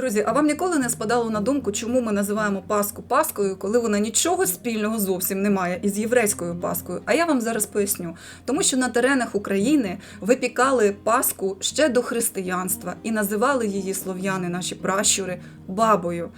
Друзі, а вам ніколи не спадало на думку, чому ми називаємо Пасху Паскою, коли вона нічого спільного зовсім не має із єврейською Паскою? А я вам зараз поясню. Тому що на теренах України випікали Пасху ще до християнства і називали її слов'яни, наші пращури, бабою.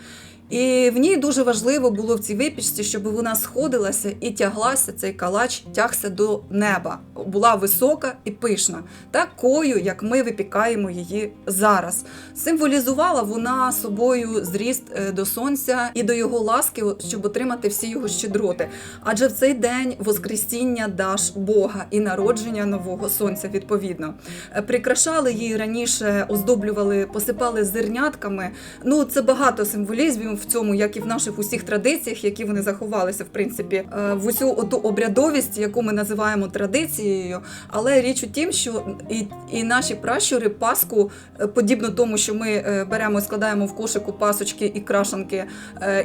І в ній дуже важливо було в цій випічці, щоб вона сходилася і тяглася, цей калач тягся до неба. Була висока і пишна, такою, як ми випікаємо її зараз. Символізувала вона собою зріст е, до сонця і до його ласки, щоб отримати всі його щедроти. Адже в цей день Воскресіння даш Бога і народження нового сонця, відповідно. Е, Прикрашали її раніше, оздоблювали, посипали зернятками. Ну, це багато символізмів в цьому, як і в наших усіх традиціях, які вони заховалися, в принципі, е, в усю оту обрядовість, яку ми називаємо традицією. Але річ у тім, що і, і наші пращури Пасху, е, подібно тому, що ми е, беремо і складаємо в кошику пасочки і крашанки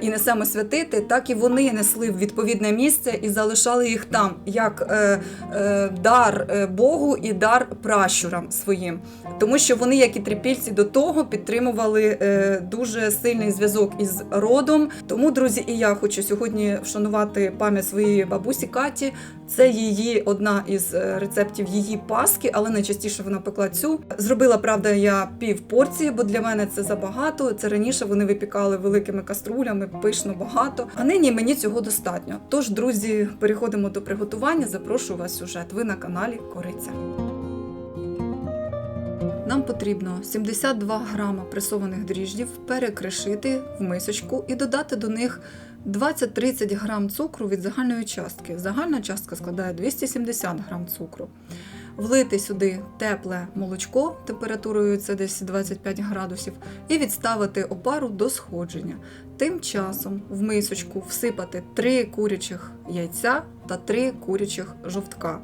і несемо святити, так і вони несли в відповідне місце і залишали їх там, як е, е, дар Богу і дар пращурам своїм. Тому що вони, як і трипільці, до того підтримували е, дуже сильний зв'язок із родом. Тому, друзі, і я хочу сьогодні вшанувати пам'ять своєї бабусі Каті. Це її одна із е, рецептів її паски, але найчастіше вона пекла цю. Зробила, правда, я пів порції, бо для мене це забагато. Це раніше вони випікали великими каструлями, пишно багато. А нині мені цього достатньо. Тож, друзі, переходимо до приготування. Запрошую вас сюжет. Ви на каналі Кориця. Нам потрібно 72 грама пресованих дріждів перекришити в мисочку і додати до них 20-30 грам цукру від загальної частки. Загальна частка складає 270 грам цукру. Влити сюди тепле молочко, температурою це десь 25 градусів, і відставити опару до сходження. Тим часом в мисочку всипати 3 курячих яйця та 3 курячих жовтка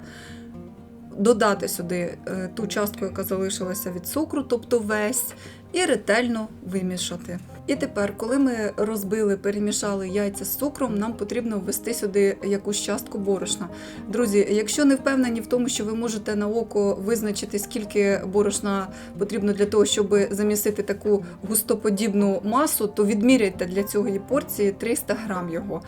додати сюди е, ту частку, яка залишилася від цукру, тобто весь, і ретельно вимішати. І тепер, коли ми розбили, перемішали яйця з цукром, нам потрібно ввести сюди якусь частку борошна. Друзі, якщо не впевнені в тому, що ви можете на око визначити, скільки борошна потрібно для того, щоб замісити таку густоподібну масу, то відміряйте для цієї порції 300 грам його.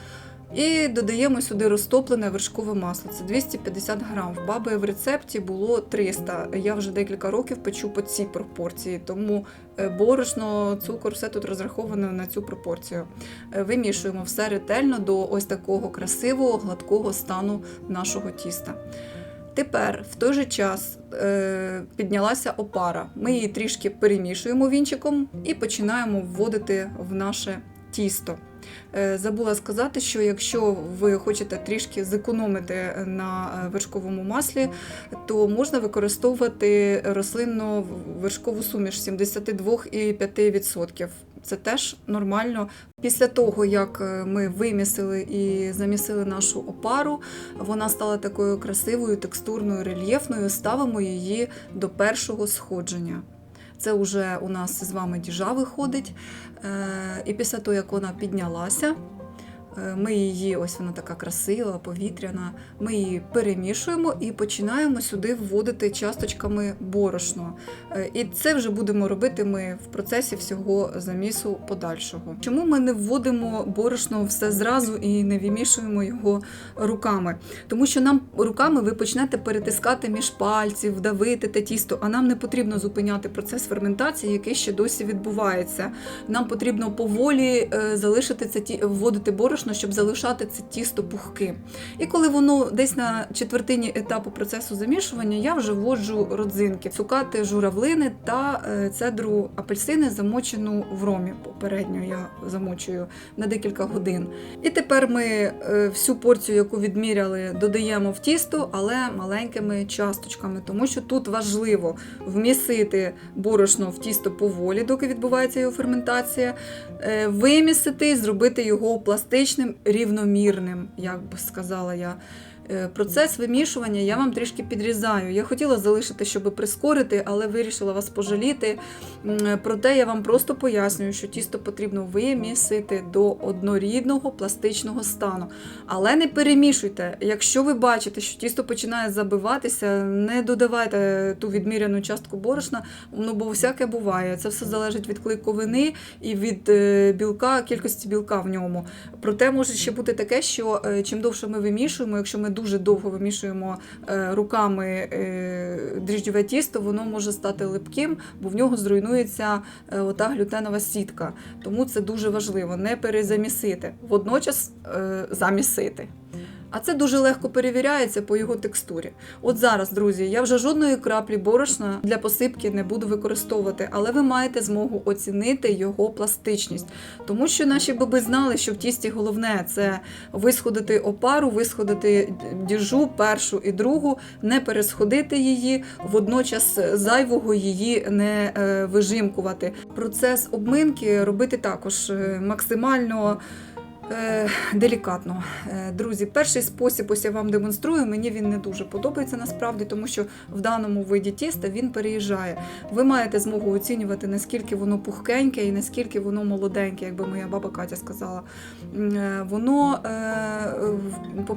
І додаємо сюди розтоплене вершкове масло. Це 250 грам. В баби в рецепті було 300. Я вже декілька років печу по цій пропорції, тому е, борошно, цукор, все тут розраховано на цю пропорцію. Е, Вимішуємо все ретельно до ось такого красивого, гладкого стану нашого тіста. Тепер в той же час е, піднялася опара. Ми її трішки перемішуємо вінчиком і починаємо вводити в наше тісто. Е, Забула сказати, що якщо ви хочете трішки зекономити на е, вершковому маслі, то можна використовувати рослинну вершкову суміш 72,5%. Це теж нормально. Після того, як е, ми вимісили і замісили нашу опару, вона стала такою красивою, текстурною, рельєфною. Ставимо її до першого сходження. Це вже у нас з вами діжа виходить. Е, І після того, як вона піднялася, ми її, ось вона така красива, повітряна. Ми її перемішуємо і починаємо сюди вводити часточками борошно. Е, І це вже будемо робити ми в процесі всього замісу подальшого. Чому ми не вводимо борошно все зразу і не вимішуємо його руками? Тому що нам руками ви почнете перетискати між пальців, давити те тісто, а нам не потрібно зупиняти процес ферментації, який ще досі відбувається. Нам потрібно поволі е, залишити це ті, вводити борошно, щоб залишати це тісто пухким. І коли воно десь на четвертині етапу процесу замішування, я вже вводжу родзинки, цукати журавлини та е, цедру апельсини, замочену в ромі. Попередньо я замочую на декілька годин. І тепер ми е, всю порцію, яку відміряли, додаємо в тісто, але маленькими часточками, тому що тут важливо вмісити борошно в тісто поволі, доки відбувається його ферментація, е, вимісити, зробити його пластичним, рівномірним, як би сказала я. Е, Процес вимішування я вам трішки підрізаю. Я хотіла залишити, щоб прискорити, але вирішила вас пожаліти. Проте я вам просто пояснюю, що тісто потрібно вимісити до однорідного пластичного стану. Але не перемішуйте. Якщо ви бачите, що тісто починає забиватися, не додавайте ту відміряну частку борошна, ну бо всяке буває. Це все залежить від клейковини і від е, білка, кількості білка в ньому. Проте може ще бути таке, що е, чим довше ми вимішуємо, якщо ми дуже довго вимішуємо е, руками е, дріжджове тісто, воно може стати липким, бо в нього зруйнується е, ота глютенова сітка. Тому це дуже важливо не перезамісити, водночас замісити. А це дуже легко перевіряється по його текстурі. От зараз, друзі, я вже жодної краплі борошна для посипки не буду використовувати, але ви маєте змогу оцінити його пластичність. Тому що наші баби знали, що в тісті головне це висходити опару, висходити діжу, першу і другу, не пересходити її, водночас зайвого її не е, вижимкувати. Процес обминки робити також е, максимально. Е, Делікатно. Е, Друзі, перший спосіб, ось я вам демонструю, мені він не дуже подобається насправді, тому що в даному виді тіста він переїжджає. Ви маєте змогу оцінювати, наскільки воно пухкеньке і наскільки воно молоденьке, якби моя баба Катя сказала. Е, Воно,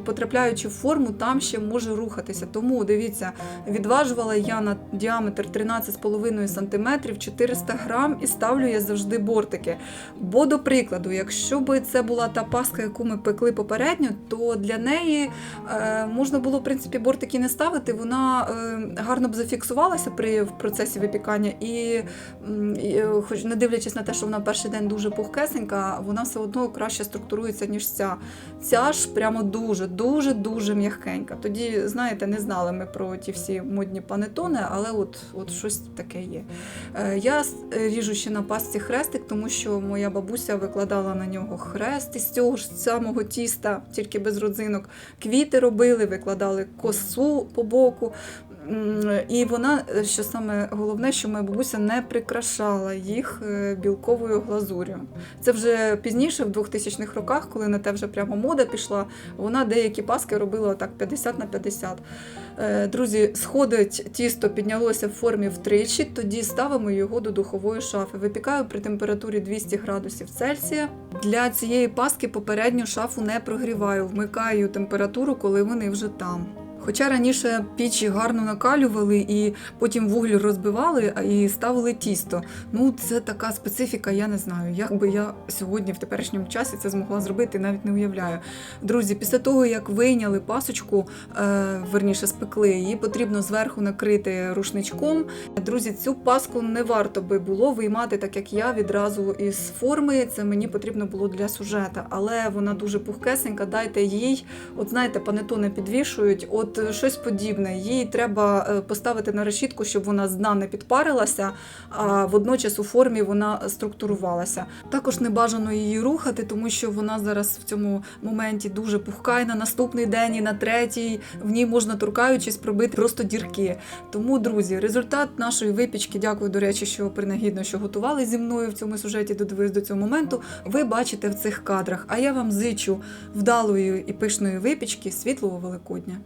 потрапляючи в форму, там ще може рухатися. Тому дивіться, відважувала я на діаметр 13,5 см 400 грам і ставлю я завжди бортики. Бо, до прикладу, якщо б це була та паска, яку ми пекли попередньо, то для неї е, можна було в принципі бортики не ставити. Вона е, гарно б зафіксувалася при в процесі випікання, і, е, хоч не дивлячись на те, що вона перший день дуже пухкесенька, вона все одно краще структурується, ніж ця. Ця ж прямо дуже, дуже, м'ягкенька. Тоді, знаєте, не знали ми про ті всі модні панетони, але от, от щось таке є. Я ріжу ще на пасці хрестик, тому що моя бабуся викладала на нього хрест цього ж самого тіста, тільки без родзинок. Квіти робили, викладали косу по боку. І вона, е, що саме головне, що моя бабуся не прикрашала їх е, білковою глазур'ю. Це вже пізніше, в 2000-х роках, коли на те вже прямо мода пішла, вона деякі паски робила так 50 на 50. Е, Друзі, сходить тісто піднялося в формі втричі, тоді ставимо його до духової шафи. Випікаю при температурі 200 градусів Цельсія. Для цієї паски попередню шафу не прогріваю, вмикаю температуру, коли вони вже там. Хоча раніше пічі гарно накалювали і потім вуглі розбивали і ставили тісто. Ну, це така специфіка, я не знаю. Як би я сьогодні в теперішньому часі це змогла зробити, навіть не уявляю. Друзі, після того, як вийняли пасочку, е, верніше спекли, її потрібно зверху накрити рушничком. Друзі, цю паску не варто би було виймати, так як я відразу із форми. Це мені потрібно було для сюжета, але вона дуже пухкесенька. Дайте їй, от знаєте, панетони підвішують, от е, щось подібне. Їй треба е, поставити на решітку, щоб вона з дна не підпарилася, а водночас у формі вона структурувалася. Також не бажано її рухати, тому що вона зараз в цьому моменті дуже пухка, і на наступний день, і на третій в ній можна торкаючись пробити просто дірки. Тому, друзі, результат нашої випічки, дякую, до речі, що принагідно, що готували зі мною в цьому сюжеті, додивились до цього моменту. Ви бачите в цих кадрах. А я вам зичу вдалої і пишної випічки світлого Великодня.